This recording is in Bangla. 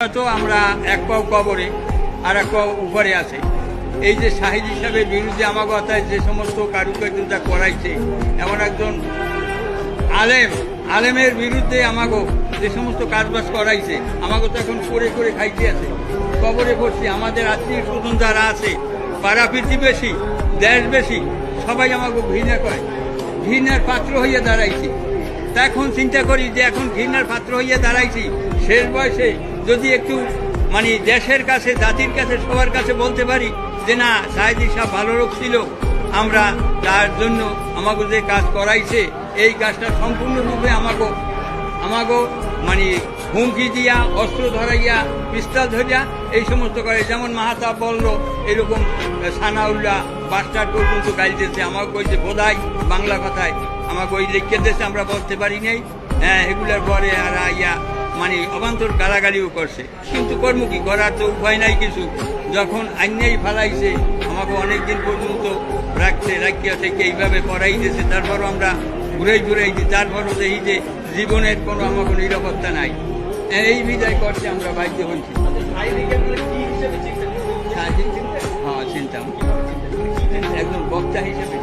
তো আমরা এক পাও কবরে আর এক পাও উপরে আছে। এই যে শাহিদ হিসাবে বিরুদ্ধে আমার কথায় যে সমস্ত কারুকার্যতা করাইছে, এমন একজন আলেম, আলেমের বিরুদ্ধে আমাকে যে সমস্ত কাজবাজ করাইছে আমাকে তো এখন করে করে খাইতে আছে। কবরে পড়ছি আমাদের আত্মীয় স্বজন যারা আছে, পাড়া বেশি দেশ বেশি সবাই আমাকে ঘৃণা করে, ঘৃণার পাত্র হইয়া দাঁড়াইছি। তা এখন চিন্তা করি যে এখন ঘৃণার পাত্র হইয়া দাঁড়াইছি, শেষ বয়সে যদি একটু মানে দেশের কাছে, জাতির কাছে, সবার কাছে বলতে পারি যে না সাহেদি সাহেব ভালো লোক ছিল, আমরা তার জন্য আমাকে যে কাজ করাইছে, এই কাজটা সম্পূর্ণরূপে আমাকে আমাকে মানে হুমকি দিয়া, অস্ত্র ধরাইয়া, পিস্তল ধরিয়া, এই সমস্ত করে। যেমন মাহাতা বলল, এরকম সানাউল্লাহ বাস্টার পর্যন্ত গাইতেছে। আমাকে কইছে, বোধাই বাংলা কথায়, আমাকে ওই লিখে দিয়েছে, আমরা বলতে পারি নাই। হ্যাঁ এগুলোর পরে আর আইয়া মানে অবান্তর গালাগালিও করছে। কিন্তু কর্ম কি করার তো উপায় নাই কিছু। যখন আইনেই ফালাইছে, আমাকে অনেকদিন পর্যন্ত রাখছে, রাখিয়া থেকে এইভাবে দিয়েছে তারপরও আমরা ঘুরেই ঘুরেই দিই তারপরও দেখি যে জীবনের কোনো আমাকে নিরাপত্তা নাই। এই বিদায় করছে আমরা বাধ্য হয়েছি। হ্যাঁ চিন্তা। হ্যাঁ, একদম বক্তা হিসেবে।